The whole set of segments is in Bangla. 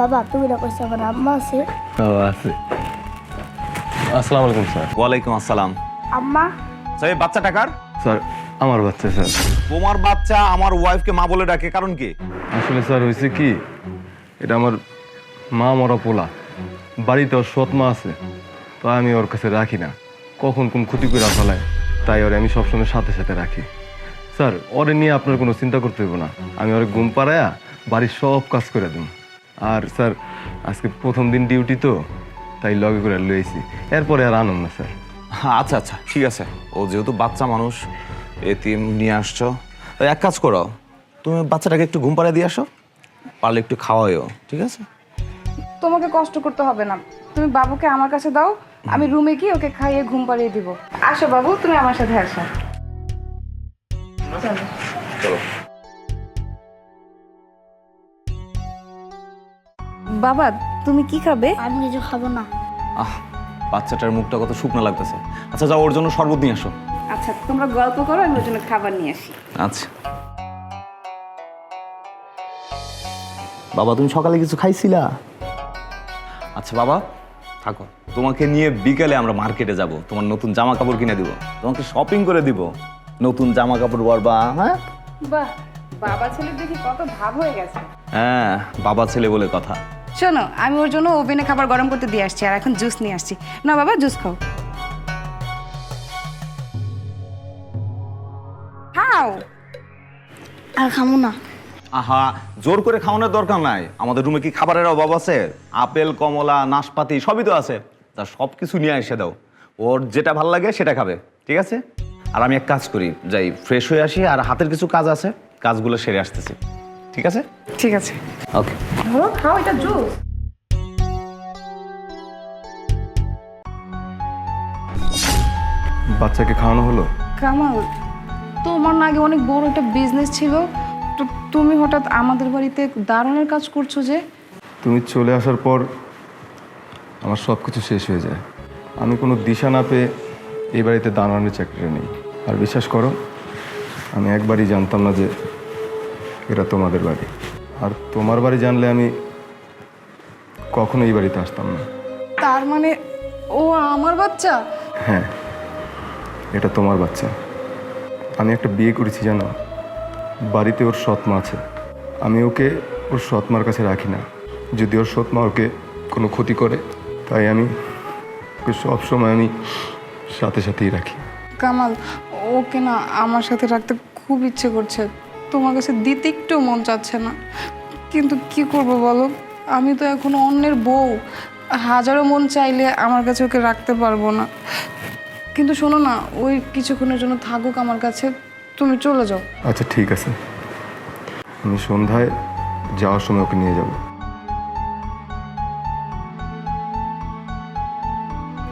বাবা তুমি না কইছো আমার আম্মা আছে? আছে। আসসালামু আলাইকুম স্যার। ওয়ালাইকুম আসসালাম। আম্মা? স্যার এই বাচ্চা টাকার স্যার আমার বাচ্চা স্যার। তোমার বাচ্চা আমার ওয়াইফকে মা বলে ডাকে কারণ কি? আসলে স্যার হয়েছে কি? এটা আমার মা মরা পোলা। বাড়িতে ওর সৎ মা আছে। তো আমি ওর কাছে রাখি না। কখন কোন ক্ষতি করে ফেলায় তাই ওরে আমি সবসময় সাথে সাথে রাখি। স্যার ওরে নিয়ে আপনার কোনো চিন্তা করতে হবে না। আমি ওরে ঘুম পাড়ায়া বাড়ির সব কাজ করে দিন আর স্যার আজকে প্রথম দিন ডিউটি তো তাই লগে করে লইছি। এরপরে আর আনন্দ না স্যার। হ্যাঁ, আচ্ছা আচ্ছা ঠিক আছে। ও যেহেতু বাচ্চা মানুষ এতিম নিয়ে আসছো এক কাজ করো তুমি বাচ্চাটাকে একটু ঘুম পাড়িয়ে দিয়ে আসো পারলে একটু খাওয়াইও ঠিক আছে? তোমাকে কষ্ট করতে হবে না। তুমি বাবুকে আমার কাছে দাও আমি রুমে গিয়ে ওকে খাইয়ে ঘুম পাড়িয়ে দিব। আসো বাবু তুমি আমার সাথে আসো। চলো। বাবা তুমি কি খাবে? আমি কিছু খাব না। আহ বাচ্চাটার মুখটা কত শুকনো লাগতেছে। আচ্ছা যাও ওর জন্য শরবত নিয়ে আসো। আচ্ছা তোমরা গল্প করো আমি ওর জন্য খাবার নিয়ে আসি। আচ্ছা। বাবা তুমি সকালে কিছু খাইছিলা? আচ্ছা বাবা থাকো। তোমাকে নিয়ে বিকেলে আমরা মার্কেটে যাব। তোমার নতুন জামা কাপড় কিনে দিব। তোমাকে শপিং করে দিব। নতুন জামা কাপড় পরবা হ্যাঁ? বাহ বাবা ছেলে দেখি কত ভাব হয়ে গেছে। হ্যাঁ বাবা ছেলে বলে কথা। শোনো আমি ওর জন্য ওভেনে খাবার গরম করতে দিয়ে আসছি আর এখন জুস নিয়ে আসছি। না বাবা জুস খাও। খাও। আর খাব না। আহা জোর করে খাওয়ানোর দরকার নাই। আমাদের রুমে কি খাবারের অভাব আছে? আপেল কমলা নাশপাতি সবই তো আছে। তা সব কিছু নিয়ে এসে দাও। ওর যেটা ভালো লাগে সেটা খাবে ঠিক আছে? আর আমি এক কাজ করি যাই ফ্রেশ হয়ে আসি আর হাতের কিছু কাজ আছে কাজগুলো সেরে আসতেছি। ঠিক আছে? ঠিক আছে। ওকে ধরো খাও এটা জুস। বাচ্চাকে খাওয়ানো হলো? কামাল তোমার না আগে অনেক বড় একটা বিজনেস ছিল। তো তুমি হঠাৎ আমাদের বাড়িতে দারুণের কাজ করছ যে। তুমি চলে আসার পর আমার সব কিছু শেষ হয়ে যায়। আমি কোনো দিশা না পেয়ে এই বাড়িতে দাঁড়ানোর চাকরিটা নেই। আর বিশ্বাস করো আমি একবারই জানতাম না যে এটা তোমাদের বাড়ি। আর তোমার বাড়ি জানলে আমি কখনো এই বাড়িতে আসতাম না। তার মানে ও আমার বাচ্চা? হ্যাঁ এটা তোমার বাচ্চা। আমি একটা বিয়ে করেছি জানো? বাড়িতে ওর সৎমা আছে। আমি ওকে ওর সৎমার কাছে রাখি না। যদি ওর সৎমা ওকে কোনো ক্ষতি করে তাই আমি ওকে সবসময় আমি সাথে সাথেই রাখি। কামাল ওকে না আমার সাথে রাখতে খুব ইচ্ছে করছে। তোমার কাছে দিতে একটু মন চাচ্ছে না। কিন্তু কি করব বলো? আমি তো এখন অন্যের বউ। হাজারো মন চাইলে আমার কাছে ওকে রাখতে পারব না। কিন্তু শোনো না ওই কিছুক্ষণের জন্য থাকুক আমার কাছে। তুমি চলে যাও। আচ্ছা ঠিক আছে। আমি সন্ধ্যায় যাওয়ার সময় ওকে নিয়ে যাব।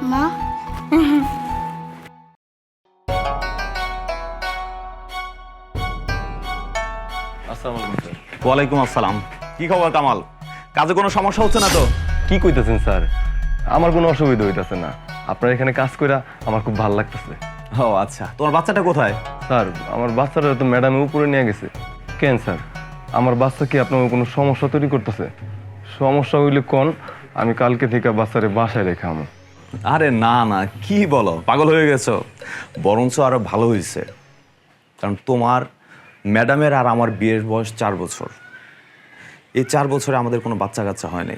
মা? ওয়ালাইকুম আসসালাম। কি খবর কামাল? কাজে কোনো সমস্যা হচ্ছে না তো? কি কইতেছেন স্যার? আমার কোনো অসুবিধা হইতেছে না। আপনার এখানে কাজ কইরা আমার খুব ভালো লাগতেছে। ও আচ্ছা। তোমার বাচ্চাটা কোথায়? স্যার আমার বাচ্চাটা তো ম্যাডামে উপরে নিয়ে গেছে। কেন স্যার? আমার বাচ্চা কি আপনার কোনো সমস্যা তৈরি করতেছে? সমস্যা হইলে কোন? আমি কালকে থেকে বাচ্চারে বাসায় রেখে আমো। আরে না না কি বলো? পাগল হয়ে গেছো। বরঞ্চ আরও ভালো হয়েছে কারণ তোমার ম্যাডামের আর আমার বিয়ের বয়স চার বছর। এই চার বছরে আমাদের কোনো বাচ্চা কাচ্চা হয় নাই।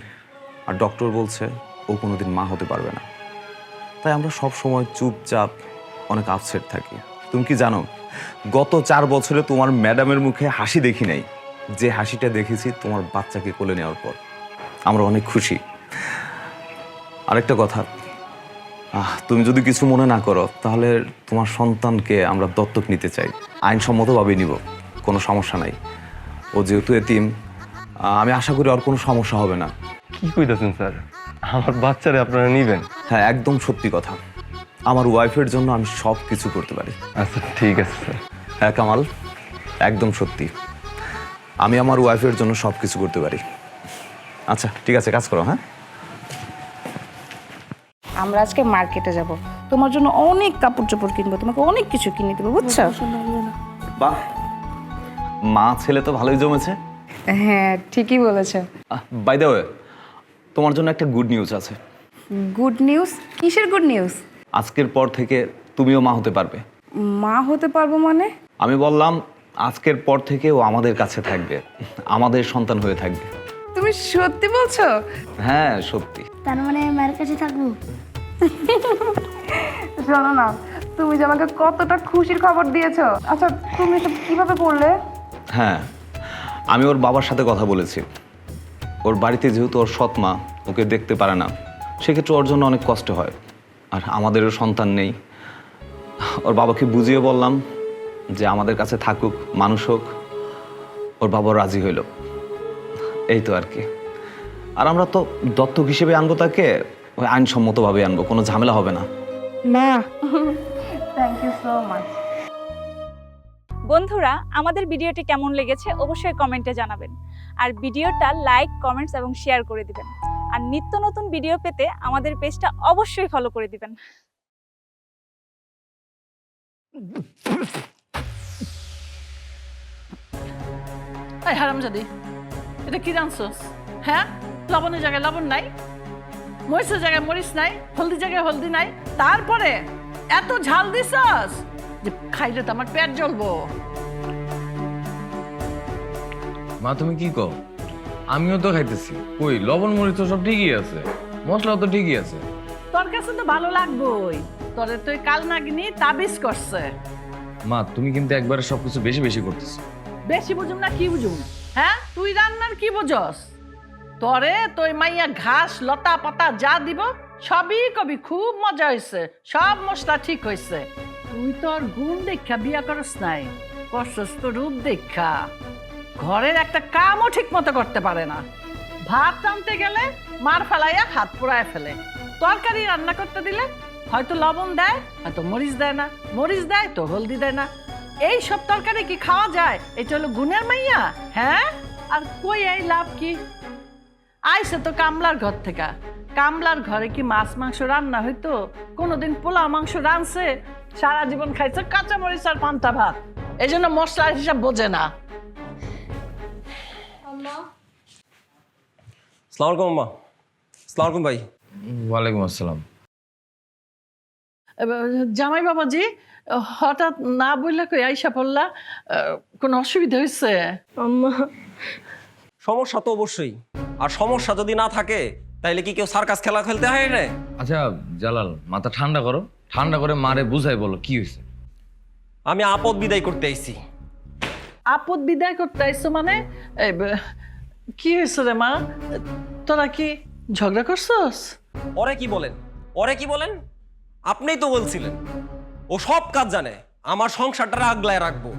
আর ডক্টর বলছে ও কোনো দিন মা হতে পারবে না। তাই আমরা সব সময় চুপচাপ অনেক আপসেট থাকি। তুমি কি জানো গত চার বছরে তোমার ম্যাডামের মুখে হাসি দেখি নাই। যে হাসিটা দেখেছি তোমার বাচ্চাকে কোলে নেওয়ার পর। আমরা অনেক খুশি। আরেকটা কথা আহ, তুমি যদি কিছু মনে না করো তাহলে তোমার সন্তানকে আমরা দত্তক নিতে চাই। আইনসম্মতভাবে নিব কোনো সমস্যা নাই। ও যেহেতু এতিম আমি আশা করি আর কোনো সমস্যা হবে না। কি কইতেছেন স্যার? আমার বাচ্চারে আপনারা নিবেন? হ্যাঁ একদম সত্যি কথা। আমার ওয়াইফের জন্য আমি সব কিছু করতে পারি। আচ্ছা ঠিক আছে স্যার। হ্যাঁ কামাল একদম সত্যি। আমি আমার ওয়াইফের জন্য সব কিছু করতে পারি। আচ্ছা ঠিক আছে কাজ করো হ্যাঁ? আমরা আজকে মার্কেটে যাব। তোমার জন্য অনেক কাপড় চোপড় কিনবো তোমাকে অনেক কিছু কিনে দেবো বুঝছ? বাহ মা ছেলে তো ভালোই জমেছে। হ্যাঁ ঠিকই বলেছে। বাই দ্য ওয়ে তোমার জন্য একটা গুড নিউজ আছে। গুড নিউজ কিসের গুড নিউজ আজকের পর থেকে তুমিও মা হতে পারবে। মা হতে পারব মানে? আমি বললাম আজকের পর থেকে ও আমাদের কাছে থাকবে আমাদের সন্তান হয়ে থাকবে। তুমি সত্যি বলছো? হ্যাঁ সত্যি। তার মানে মায়ের কাছে থাকব? শোনো না, তুমি যে আমাকে কতটা খুশির খবর দিয়েছ। আচ্ছা তুমি এটা কীভাবে করলে? হ্যাঁ আমি ওর বাবার সাথে কথা বলেছি। ওর বাড়িতে যেহেতু ওর সৎ মা, ওকে দেখতে পারে না, সেক্ষেত্রে ওর জন্য অনেক কষ্ট হয়। আর আমাদেরও সন্তান নেই। ওর বাবাকে বুঝিয়ে বললাম যে আমাদের কাছে থাকুক, মানুষ হোক, ওর বাবা রাজি হইল। এই তো আর কি। আর আমরা তো দত্তক হিসেবে আনব তাকে ওই আইনসম্মতভাবে আনব কোনো ঝামেলা হবে না। না। থ্যাংক ইউ সো মাচ বন্ধুরা আমাদের ভিডিওটি কেমন লেগেছে অবশ্যই কমেন্টে জানাবেন। আর ভিডিওটা লাইক কমেন্টস এবং শেয়ার করে দিবেন। আর নিত্য নতুন ভিডিও পেতে আমাদের পেজটা অবশ্যই ফলো করে দিবেন। এই হারামজাদি এটা কি জানছস? হ্যাঁ? লবণের জায়গায় লবণ নাই? মরিচের জায়গায় মরিচ নাই হলদি জায়গায় হলদি নাই তারপরে এত ঝাল দিছস যে খাইলে তো আমার পেট জ্বলবো। মা তুমি কি কও? আমিও তো খাইতেছি। কই লবণ মরিচ তো সব ঠিকই আছে। মশলাও তো ঠিকই আছে। তোর কাছে তো ভালো লাগবেই। তোরে তুই কাল নাগিনি তাবিজ করছে। মা তুমি কিন্তু একবারে সবকিছু বেশি বেশি করতেছো। বেশি বুঝুম না কি বুঝুম? হ্যাঁ? তুই রান্নার কি বুঝস? তরে তোই মাইয়া ঘাস, লতা পাতা যা দিব, সবই কবি, খুব মজা হয়েছে সব মশলা ঠিক হয়েছে তুই তোর গুণ দেখা বিয়া করস নাই তো রূপ দেখা ঘরের একটা কামও ঠিক মতো করতে পারে না। ভাত টানতে গেলে মার ফেলাইয়া হাত পোড়ায় ফেলে। তরকারি রান্না করতে দিলে হয়তো লবণ দেয়, হয়তো মরিচ দেয় না। মরিচ দেয় তো হলদি দেয় না। এই সব তরকারি কি খাওয়া যায়? এটা হলো গুণের মাইয়া হ্যাঁ? আর কই এই লাভ কি? আইসে তো কামলার ঘর থেকে। কামলার ঘরে কি মাছ মাংস রান্না হইতো? কোনোদিন পোলা মাংস রানছে সারা জীবন খাইছে কাঁচা মরিচ আর পান্তা ভাত। এই জন্য মশলার হিসাব বোঝে না। সালাম আলাইকুম আম্মা। সালাম আলাইকুম ভাই। ওয়ালাইকুম আসসালাম। এবার জামাই বাবাজি হঠাৎ না বললে কই আইসা পড়লা আহ, কোনো অসুবিধা হয়েছে সমস্যা তো অবশ্যই। আর সমস্যা যদি না থাকে তাইলে কি কেউ সার্কাস খেলা খেলতে হয় রে? আচ্ছা জালাল মাথা ঠান্ডা করো। ঠান্ডা করে মারে বুঝাই বলো কি হয়েছে? আমি আপদ বিদায় করতে আইছি। আপদ বিদায় করতে আইসো মানে? এই ব- কি হয়েছে রে মা? তোরা কি ঝগড়া করছস? ওরে কি বলেন? ওরে কি বলেন? আপনিই তো বলছিলেন। ও সব কাজ জানে। আমার সংসারটা আগলায় রাখব।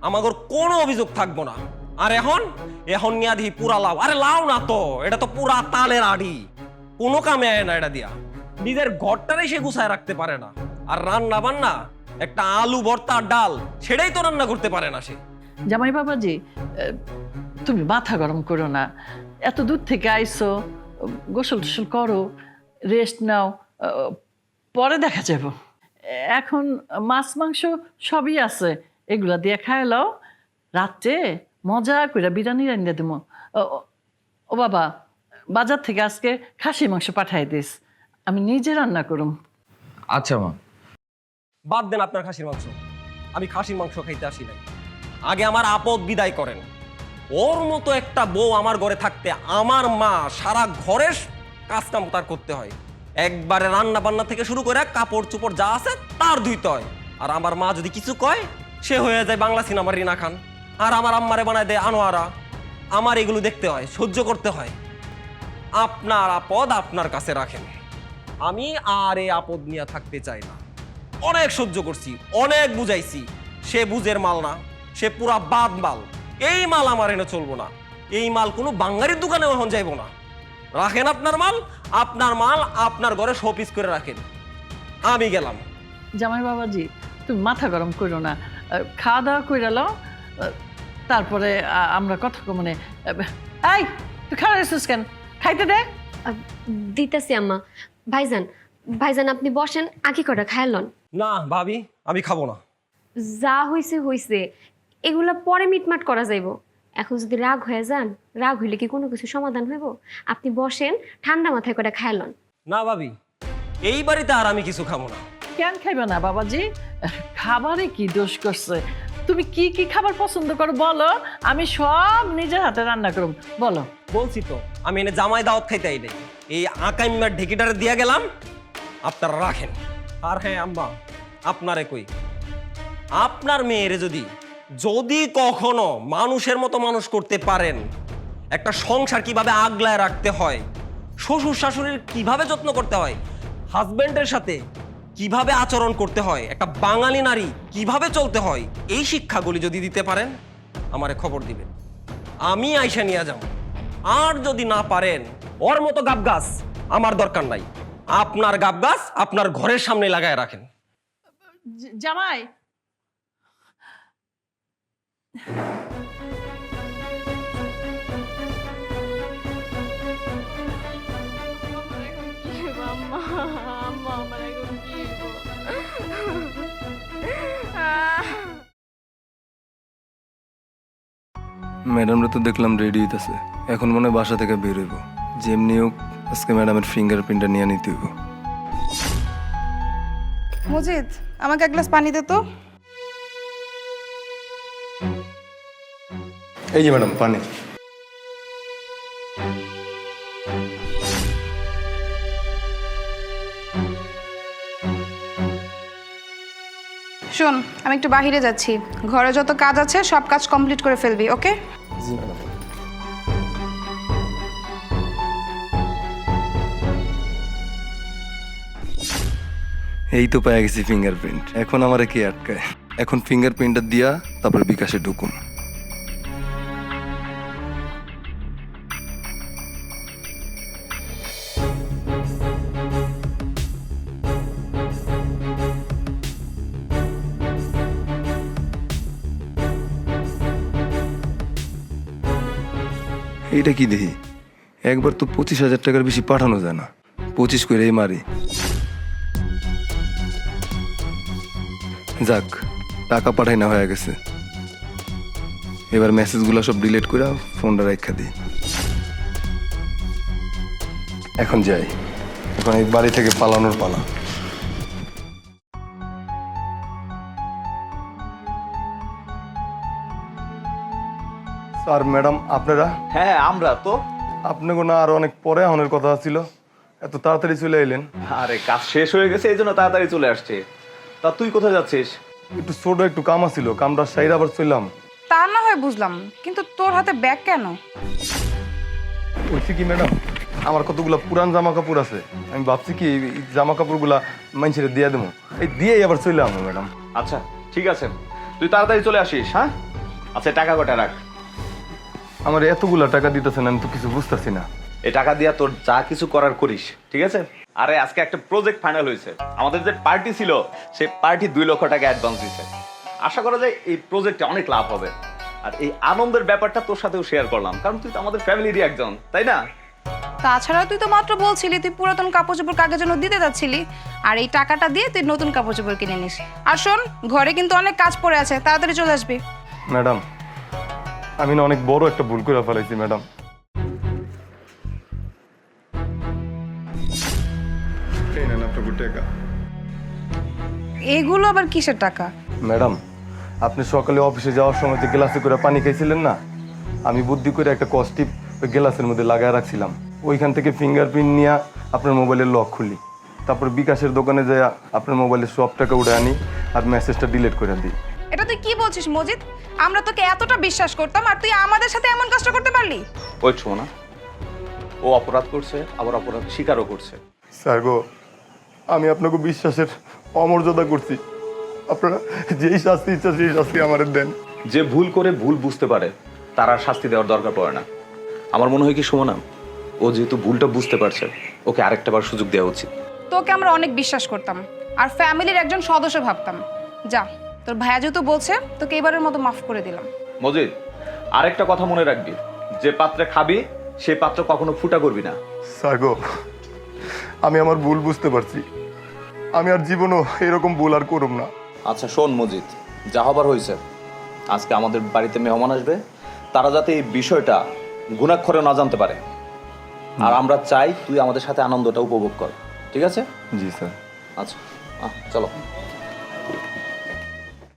আমাদের কোনো অভিযোগ থাকব না। আর এখন? এখন নিয়া দিই পুরা লাও আরে লাও না তো, এটা তো পুরা তালের আড়ি। কোনো কামে আয় না এটা দিয়া। নিজের ঘরটারে সে গুছায় রাখতে পারে না। আর রান্না বান্না একটা আলু, ভর্তা ডাল, সেটাই তো রান্না করতে পারে না সে। জামাই বাবাজি তুমি মাথা গরম করো না। এত দূর থেকে আইসো, গোসল টোসল করো, রেস্ট নাও পরে দেখা যাব। এখন মাছ, মাংস সবই আছে। এগুলা দিয়ে খায় লও। রাত্রে মজা করে বিরিয়ানি রান্না দেবো ও বাবা বাজার থেকে আজকে খাসি মাংস পাঠাই দিস। আমি নিজে রান্না করুম। আচ্ছা মা। বাদ দেন আপনার খাসির মাংস। আমি খাসির মাংস খাইতে আসি নাই। আগে আমার আপদ বিদায় করেন। ওর মতো একটা বউ আমার ঘরে থাকতে আমার মা সারা ঘরের কাজ কাম তার করতে হয়। একবারে রান্না বান্না থেকে শুরু করে কাপড় চোপড় যা আছে তার ধুইতে হয়। আর আমার মা যদি কিছু কয় সে হয়ে যায় বাংলা সিনেমার রিনা খান। আর আমার আম্মারে বানায় দেয় আনোয়ারা। আমার এগুলো দেখতে হয়, সহ্য করতে হয়। আপনার আপদ আপনার কাছে রাখেন। আমি আর এ আপদ নিয়ে থাকতে চাই না। অনেক সহ্য করছি, অনেক বুঝাইছি। সে বুঝের মাল না, সে পুরা বাদ মাল। এই মাল আমার এনে চলবো না। এই মাল কোনো বাঙালির দোকানে এখন যাইবো না। রাখেন আপনার মাল আপনার মাল আপনার ঘরে শোপিস করে রাখেন। আমি গেলাম। জামাই বাবাজি, তুমি মাথা গরম করো না। খাওয়া দাওয়া করে তারপরে আমরা কথা মানে এই তুই খাওয়া রেছিস কেন? খাইতে দে। দিতেছি আম্মা। ভাইজান ভাইজান আপনি বসেন আগে কটা খায়ালন না ভাবি আমি খাব না। যা হইছে হইছে। এগুলা পরে মিটমাট করা যাইব। এখন যদি রাগ হয়ে যান রাগ হইলে কি কোনো কিছু সমাধান হইব? আপনি বসেন ঠান্ডা মাথায় করে খাইলন না ভাবি এই বাড়িতে আর আমি কিছু খাব না। কেন খাইবে না বাবাজি? খাবারে কি দোষ করছে? তুমি কি কি খাবার পছন্দ করো বলো? আমি সব নিজের হাতে রান্না করব। বলো। বলছি তো, আমি এনে জামাই দাওয়াত খাইতে আই নাই এই আকাই মিমার ঢেকিটারে দিয়া গেলাম, আপনারা রাখেন। আর হ্যাঁ আম্মা, আপনারে কই, আপনার মেয়েরে যদি যদি কখনো মানুষের মতো মানুষ করতে পারেন, একটা সংসার কীভাবে আগলায় রাখতে হয়, শ্বশুর শাশুড়ির কীভাবে যত্ন করতে হয় হাজব্যান্ডের সাথে কীভাবে আচরণ করতে হয়, একটা বাঙালি নারী কীভাবে চলতে হয়, এই শিক্ষাগুলি যদি দিতে পারেন, আমারে খবর দিবেন। আমি আইসা নিয়ে যাব আর যদি না পারেন, ওর মতো গাব গাছ আমার দরকার নাই। আপনার গাব গাছ আপনার ঘরের সামনে লাগায় রাখেন। জামাই! ম্যাডামরা তো দেখলাম রেডি হইতেছে। এখন মনে হয় বাসা থেকে বের হইব। যেমনি হোক আজকে ম্যাডামের ফিঙ্গারপ্রিন্টটা নিয়ে নিতে হইব। মজিদ আমাকে এক গ্লাস পানি দে তো। এই যে ম্যাডাম পানি। শোন, আমি একটু বাহিরে যাচ্ছি। ঘরে যত কাজ আছে, সব কাজ কমপ্লিট করে ফেলবি, ওকে? এই তো পায়ে গেছি ফিঙ্গারপ্রিন্ট এখন আমার কি আটকায়? এখন ফিঙ্গারপ্রিন্টটা দিয়া, তারপর বিকাশে ঢুকুন। এইটা কি দেখি? একবার তো পঁচিশ হাজার টাকার বেশি পাঠানো যায় না। পঁচিশ করে মারি। যাক, টাকা পাঠাই না হয়ে গেছে। এবার মেসেজগুলো সব ডিলিট করে ফোনটা রেখা দিই। এখন যাই। এখন এই বাড়ি থেকে পালানোর পালা। স্যার ম্যাডাম আপনারা? হ্যাঁ আমরা তো। আপনাকে না আরও অনেক পরে আহনের কথা ছিল। এত তাড়াতাড়ি চলে এলেন। আরে কাজ শেষ হয়ে গেছে এই জন্য তাড়াতাড়ি চলে আসছে। তা তুই কোথায় যাচ্ছিস? একটু ছোট একটু কাম ছিল কামটা সাইড আবার চললাম। তা না হয় বুঝলাম কিন্তু তোর হাতে ব্যাগ কেন? বলছি কি ম্যাডাম আমার কতগুলো পুরান জামা কাপড় আছে। আমি ভাবছি কি এই জামা কাপড়গুলা মানুষের দিয়ে দেবো। এই দিয়েই আবার চললাম ম্যাডাম। আচ্ছা ঠিক আছে। তুই তাড়াতাড়ি চলে আসিস হ্যাঁ? আচ্ছা টাকা কটা রাখ। আমার এতগুলা টাকা দিতেছেন আমি তো কিছু বুঝতেছি না। এই টাকা দিয়া তোর যা কিছু করার করিস ঠিক আছে? আরে আজকে একটা প্রজেক্ট ফাইনাল হয়েছে। আমাদের যে পার্টি ছিল সেই পার্টি দুই লক্ষ টাকা অ্যাডভান্স দিছে। আশা করা যায় এই প্রজেক্টে অনেক লাভ হবে। আর এই আনন্দের ব্যাপারটা তোর সাথেও শেয়ার করলাম কারণ তুই তো আমাদের ফ্যামিলিরই একজন তাই না? তাছাড়া তুই তো মাত্র বলছিলি তুই পুরাতন কাপড় চোপড় কাকের জন্য দিতে যাচ্ছিলি। আর এই টাকাটা দিয়ে তুই নতুন কাপড় চোপড় কিনে নিস। আর শোন ঘরে কিন্তু অনেক কাজ পড়ে আছে তাড়াতাড়ি চলে আসবি। ম্যাডাম আমি না অনেক বড় একটা ভুল করে ফেলাইছি ম্যাডাম। এই নেন আপনার টাকা এগুলো আবার কিসের টাকা? ম্যাডাম আপনি সকালে অফিসে যাওয়ার সময় যে গ্লাসে করে পানি খাইছিলেন না আমি বুদ্ধি করে একটা কস্টিপ ওই গ্লাসের মধ্যে লাগায় রাখছিলাম। ওইখান থেকে ফিঙ্গারপ্রিন্ট নিয়ে আপনার মোবাইলের লক খুলি। তারপর বিকাশের দোকানে যাই আপনার মোবাইলের সব টাকা উঠে আনি আর মেসেজটা ডিলিট করে দিই। এটা তুই কি বলছিস মজিদ? আমরা তোকে এতটা বিশ্বাস করতাম আর তুই আমাদের সাথে এমন কাজটা করতে পারলি? ওই না। ও অপরাধ করছে আবার অপরাধ স্বীকারও করছে। স্যার গো আমি আপনাকে বিশ্বাসের অমর্যাদা করছি। আপনারা যেই শাস্তি ইচ্ছা সেই শাস্তি আমাদের দেন। যে ভুল করে ভুল বুঝতে পারে তার আর শাস্তি দেওয়ার দরকার পড়ে না। আমার মনে হয় কি সুমনা ও যেহেতু ভুলটা বুঝতে পারছে ওকে আরেকটা বার সুযোগ দেওয়া উচিত। তোকে আমরা অনেক বিশ্বাস করতাম আর ফ্যামিলির একজন সদস্য ভাবতাম। যা। তোর ভাইয়া যেহেতু বলছে তোকে এবারের মতো মাফ করে দিলাম। মজিদ আরেকটা কথা মনে রাখবি। যে পাত্রে খাবি সে পাত্র কখনো ফুটা করবি না। স্যার গো আমি আমার ভুল বুঝতে পারছি। আমি আর জীবনও এরকম ভুল আর করুম না। আচ্ছা শোন মজিদ যা হবার হয়েছে আজকে আমাদের বাড়িতে মেহমান আসবে। তারা যাতে এই বিষয়টা গুণাক্ষরে না জানতে পারে। আর আমরা চাই তুই আমাদের সাথে আনন্দটা উপভোগ কর। ঠিক আছে? জি স্যার। আচ্ছা আহ, চলো।